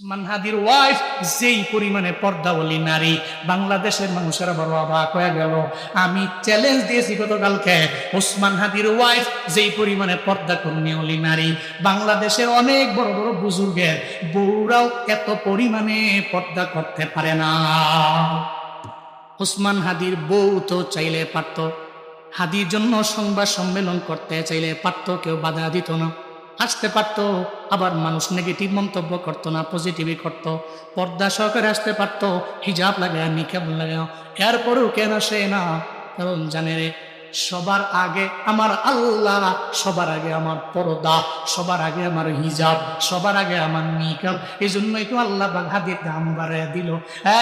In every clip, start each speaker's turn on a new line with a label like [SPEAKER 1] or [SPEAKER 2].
[SPEAKER 1] মানহাদির wife, যেই পরিমাণে পর্দাওয়ালি নারী, বাংলাদেশের মানুষেরা বড় অবাক হয়ে গেল। আমি চ্যালেঞ্জ দিয়েছি গতকালকে, ওসমান হাদির ওয়াইফ, যেই পরিমাণে পর্দা কর্মীওয়ালি নারী, বাংলাদেশের অনেক বড় বড় বুজুর্গের বউরাও এত পরিমাণে পর্দা করতে পারে না। ওসমান হাদির বউ তো চাইলে পারত, হাদির জন্য সংবাদ সম্মেলন করতে চাইলে পারত, কেউ বাধা দিত না, আসতে পারতো। আবার মানুষ নেগেটিভ মন্তব্য করতো না পজিটিভই করতো। পর্দা সহকারে আসতে পারতো, হিজাব লাগে নিকাব লাগে এরপরেও কেন সে না? কারণ জানে রে সবার আগে আমার আল্লাহ, সবার আগে আমার পর্দা, সবার আগে আমার হিজাব, সবার আগে আমার নিকাব। এই জন্যই তো আল্লাহ বাঘাদের দাম বাড়ায় দিল।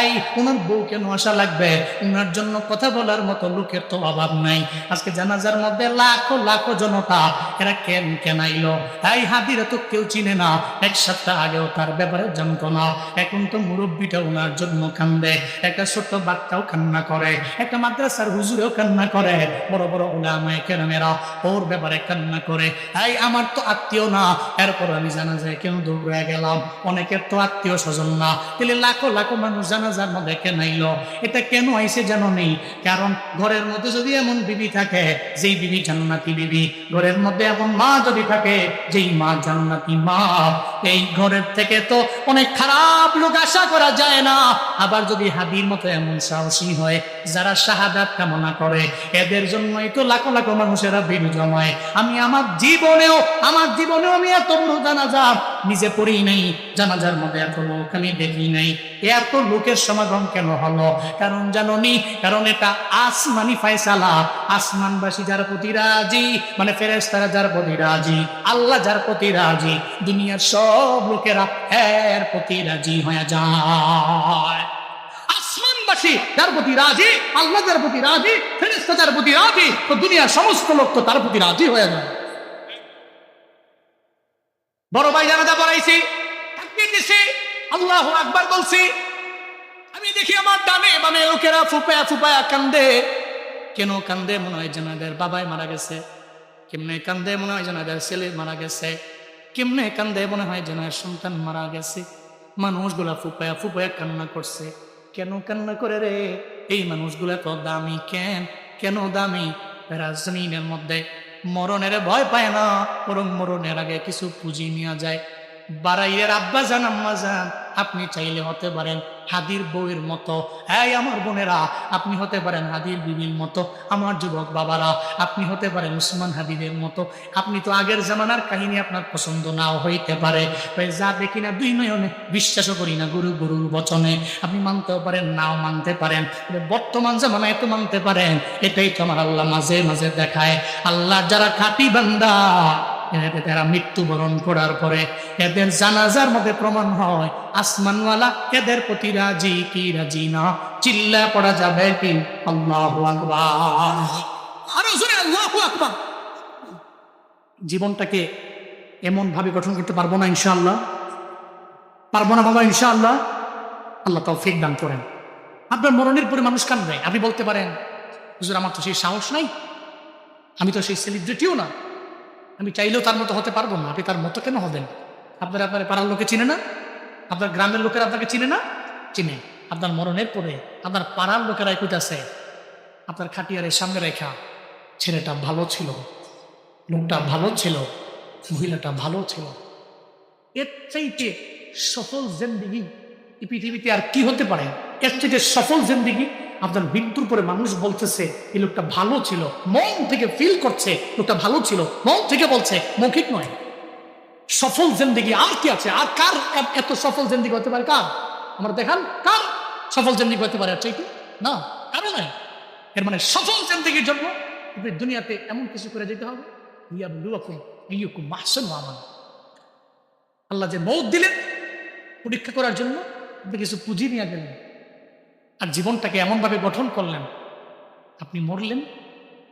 [SPEAKER 1] এই ওনার বউ কেন আসা লাগবে? ওনার জন্য কথা বলার মতো লোকের তো অভাব নাই। আজকে জানাজার মধ্যে লাখো লাখো জনতা, এরা কেন কেন আইলো এই হাদিরা তো কেউ চিনে না। এক সপ্তাহ আগেও তার ব্যাপারে জানতো না। এখন তো মুরব্বীটা ওনার জন্য কান্দে। একটা ছোট্ট বাচ্চাও কান্না করে। একটা মাদ্রাসার হুজুরেও কান্না করে। বড় বড় ওলামায় কেরামেরা ওর ব্যাপারে কান্না করে, এই আমার তো আত্মীয় না। এরপর আমি জানা যায় কেন দৌড়ে গেলাম? অনেকের তো আত্মীয় স্বজন না। তাহলে লাখো লাখো মানুষ জানাজার মধ্যে কেন আইলো এটা কেন আইসে জানো নেই? কারণ ঘরের মধ্যে যদি এমন বিবি থাকে, যেই বিবি জান্নাতি বিবি। ঘরের মধ্যে এমন মা যদি থাকে, যেই মা জান্নাতি মা। এই ঘরের থেকে তো অনেক খারাপ লোক আশা করা যায় না। আবার যদি হাদির মতো এমন সাহসী হয়, যারা শাহাদাত কামনা করে, এদের জন্যই তো লাখো লাখো মানুষেরা ভিড় জমায়। আমি আমার জীবনেও আমার জীবনেও আমি এত বড় জানাজা নিজে পড়ি নাই। জানাজার মধ্যে এত লোক আমি দেখি নাই। এত লোকের সমাগম কেন হলো? কারণ জাননি? কারণ এটা আসমানি ফায়সালা। আসমানবাসী যার প্রতি রাজি মানে ফেরেস্তারা যার প্রতি রাজি, আল্লাহ যার প্রতি রাজি, দুনিয়ার সব লোকেরা এর প্রতি রাজি হয়ে যায়। আসমানবাসী যার প্রতি রাজি আল্লাহ যার প্রতি রাজি ফেরেস্তা যার প্রতি রাজি, তো দুনিয়ার সমস্ত লোক তো তার প্রতি রাজি হয়ে যায় বড় ভাই জানাজা পড়াইছি বলছি, আমি দেখি আমার ডানে বামে লোকেরা ফুপায়া ফুপায়া কান্দে। কেন কান্দে? মনে হয় জানাদের বাবাই মারা গেছে। কেমনে কান্দে? মনে হয় জানাদের ছেলে মারা গেছে। কেমনে কান্দে? মনে হয় জানার সন্তান মারা গেছে। মানুষগুলা ফুপায়া ফুপায়া কান্না করছে। কেন কান্না করে রে? এই মানুষগুলো এত দামি কেন? কেন দামি? রাজনীনের মধ্যে মরণের ভয় পায় না। বরং মরণের আগে কিছু পুঁজি নেওয়া যায়। বাড়াইয়ের আব্বা জান আম্মা জান আপনি চাইলে হতে পারেন হাদির বউয়ের মতো। এই আমার বোনেরা, আপনি হতে পারেন হাদির বিবির মতো। আমার যুবক বাবারা, আপনি হতে পারেন উসমান হাবিবের মতো। আপনি তো আগের জামানার কাহিনী আপনার পছন্দ নাও হইতে পারে। যা দেখি না, দুই নয়নে বিশ্বাসও করি না গুরু গুরুর বচনে। আপনি মানতেও পারেন, নাও মানতে পারেন। বর্তমান জামানায় তো মানতে পারেন। এটাই তো আমার আল্লাহ মাঝে মাঝে দেখায়। আল্লাহ যারা খাটি বান্দা তারা মৃত্যুবরণ করার পরে এদের জানাজার মধ্যে প্রমাণ হয়, আসমানওয়ালা এদের প্রতি রাজি কি রাজি না? চিল্লা পড়া যাবে কি? আল্লাহ আকবার। জীবনটাকে এমন ভাবে গঠন করতে পারব না ইনশাআল্লাহ। পারব না বাবা ইনশাআল্লাহ। আল্লাহ তাও তৌফিক দান করেন। আপনার মরণের পরে মানুষ কানবে আপনি বলতে পারেন, হুজুর, আমার তো সেই সাহস নাই। আমি তো সেই সেলিব্রিটিও না। আমি চাইলেও তার মতো হতে পারব না। আপনি তার মতো কেন হবেন? আপনার আপনার পাড়ার লোকে চিনে না? আপনার গ্রামের লোকেরা আপনাকে চিনে না? চিনে। আপনার মরণের পরে আপনার পাড়ার লোকেরা কইতাছে, আপনার খাটিয়ারের সামনে রেখা, ছেলেটা ভালো ছিল, লোকটা ভালো ছিল, মহিলাটা ভালো ছিল। এর চাইতে সফল জেন্দিগি পৃথিবীতে আর কি হতে পারে? এর চাইতে সফল জেন্দিগি আপনার মৃত্যুর পরে মানুষ বলতেছে, এই লোকটা ভালো ছিল। মন থেকে ফিল করছে, লোকটা ভালো ছিল। মন থেকে বলছে, মৌখিক নয়। সফল জিন্দিগি আর কি আছে? আর কার এত সফল জিন্দিগি হতে পারে? কার? আমরা দেখান, কার সফল জিন্দিগি হতে পারে? আর চাইতে না, কারও নাই এর মানে সফল জিন্দিগির জন্য দুনিয়াতে এমন কিছু করে যেতে হবে। আল্লাহ যে মৌত দিলেন পরীক্ষা করার জন্য কিছু পুঁজি নিয়ে গেলেন আর জীবনটাকে এমনভাবে গঠন করলেন, আপনি মরলেন,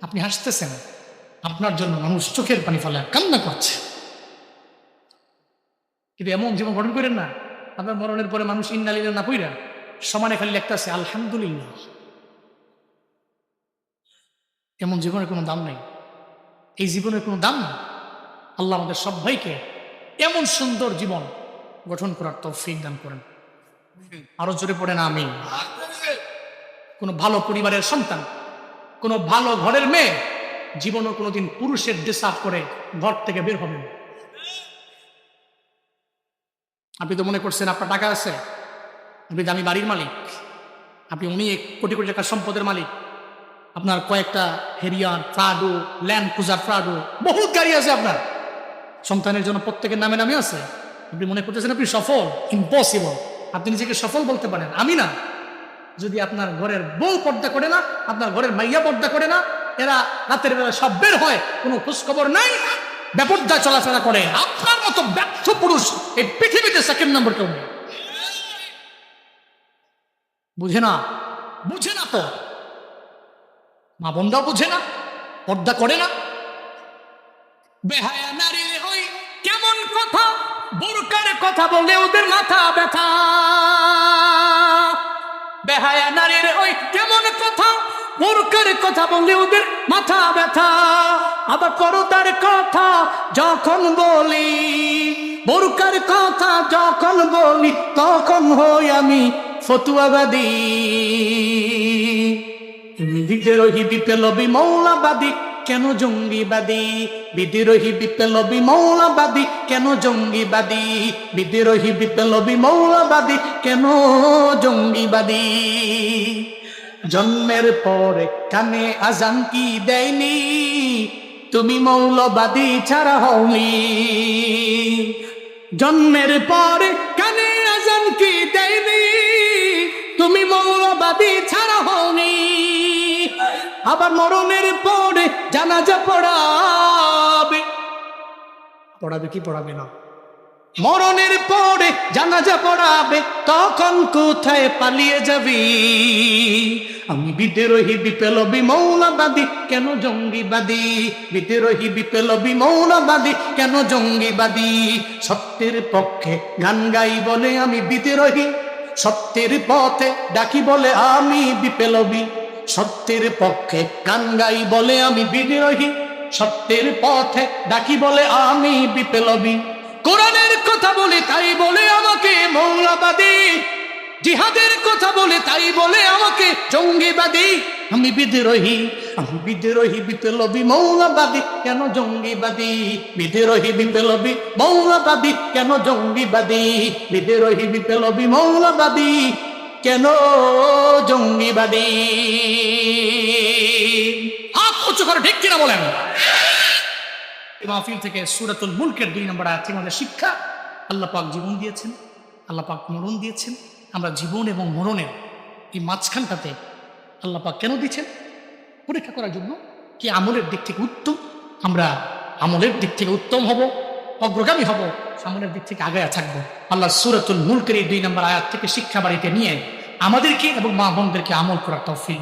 [SPEAKER 1] আপনি হাসতেছেন, আপনার জন্য মানুষ চোখের পানি ফেলে কান্না করছে। কিন্তু এমন জীবন গঠন করেন না, আপনার মরণের পরে মানুষ ইন্নালিল না পইরা সমানে খালি একটা আছে, আলহামদুলিল্লাহ। এমন জীবনের কোনো দাম নেই। এই জীবনের কোনো দাম নেই আল্লাহ আমাদের সবাইকে এমন সুন্দর জীবন গঠন করার তৌফিক দান করেন। আরও জোরে পড়েন আমি কোনো ভালো পরিবারের সন্তান, কোনো ভালো ঘরের মেয়ে, জীবনও কোনোদিন পুরুষের ডিসার্ভ করে ঘর থেকে বের হবে। আপনি তো মনে করছেন আপনার টাকা আছে, আপনি দামি বাড়ির মালিক, আপনি অনেক কোটি কোটি টাকার সম্পদের মালিক, আপনার কয়েকটা Harrier Prado Land Cruiser Prado বহুত গাড়ি আছে আপনার। সন্তানের জন্য প্রত্যেকের নামে নামে আছে। আপনি মনে করতেছেন আপনি সফল? ইম্পসিবল আপনি নিজেকে সফল বলতে পারেন। আমি না। যদি আপনার ঘরের বউ পর্দা করে না, আপনার ঘরের মাইয়া পর্দা করে না, এরা রাতের বেলা সব বের হয়, কোনো খোঁজ খবর নাই ব্যাপরদা চলাফেরা করে। আপনার মতো ব্যর্থ পুরুষ এই পৃথিবীতে সেকেন্ড নম্বর কেউ নেই। বুঝে না? বুঝে না তো? মা বোনরাও বুঝে না, পর্দা করে না। বেহায়া নারী ওই কেমন কথা, বোরকার কথা বলে ওদের মাথা ব্যথা। বেহায়া নারীর ওই কেমন কথা? মূর্খের কথা ওদের মাথা ব্যথা। আবার কথা যখন বলি বোরকার কথা যখন বলি, তখন হই আমি ফতুয়াবাদী। নিজের ওই বিপ্লবী মৌলাবাদী। কেন জঙ্গিবাদী? বিদ্রোহী বিপ্লবী মৌলাবাদী কেন জঙ্গিবাদী? বিদ্রোহী বিপ্লবী মৌলাবাদী কেন জঙ্গিবাদী? জন্মের পরে কানে আজান কি দেয়নি? তুমি মৌলবাদী ছাড়া হওনি। জন্মের পরে কানে আজান কি দেয়নি? তুমি মৌলবাদী ছাড়া আবার মরণের পরে জানাজা পড়াবে। পড়াবে কি পড়াবে না? মরণের পরে জানাজা পড়াবে, তখন কোথায় পালিয়ে যাবি? আমি বিদ্রোহী, বিপ্লবী, মৌলবাদী, কেন জঙ্গিবাদী? বিদ্রোহী, বিপ্লবী, মৌলবাদী, কেন জঙ্গিবাদী? সত্যের পক্ষে গান গাই বলে আমি বিদ্রোহী, সত্যের পথে ডাকি বলে আমি বিপ্লবী। সত্যের পক্ষে গান গাই বলে আমি বিদ্রোহী, সত্যের পথে ডাকি বলে আমি বিপ্লবী। কোরআনের কথা বলে তাই বলে আমাকে মৌলবাদী। জিহাদের কথা বলে তাই বলে আমাকে জঙ্গিবাদী। আমি বিদ্রোহী আমি বিদ্রোহী, বিপ্লবী, মৌলবাদী, কেন জঙ্গিবাদী? বিদ্রোহী, বিপ্লবী, মৌলবাদী, কেন জঙ্গিবাদী? বিদ্রোহী, বিপ্লবী, মৌলবাদী, কেন হাত উঁচু করে, ঠিক কিনা বলেন? মাহফিল থেকে সুরাতুল মুলকের দুই নম্বর আমাদের শিক্ষা। আল্লাহ পাক জীবন দিয়েছেন, আল্লাহ পাক মরণ দিয়েছেন। আমরা জীবন এবং মরণের এই মাঝখানটাতে আল্লাহ পাক কেন দিয়েছেন? পরীক্ষা করার জন্য কি আমলের দিক থেকে উত্তম? আমরা আমলের দিক থেকে উত্তম হব, অগ্রগামী হব, আমলের দিক থেকে আগে থাকব। আল্লাহ সুরাতুল মুলকের এই দুই নম্বর আয়াত থেকে শিক্ষা বাড়িতে নিয়ে আমাদেরকে এবং মা বোনদেরকে আমল করার তৌফিক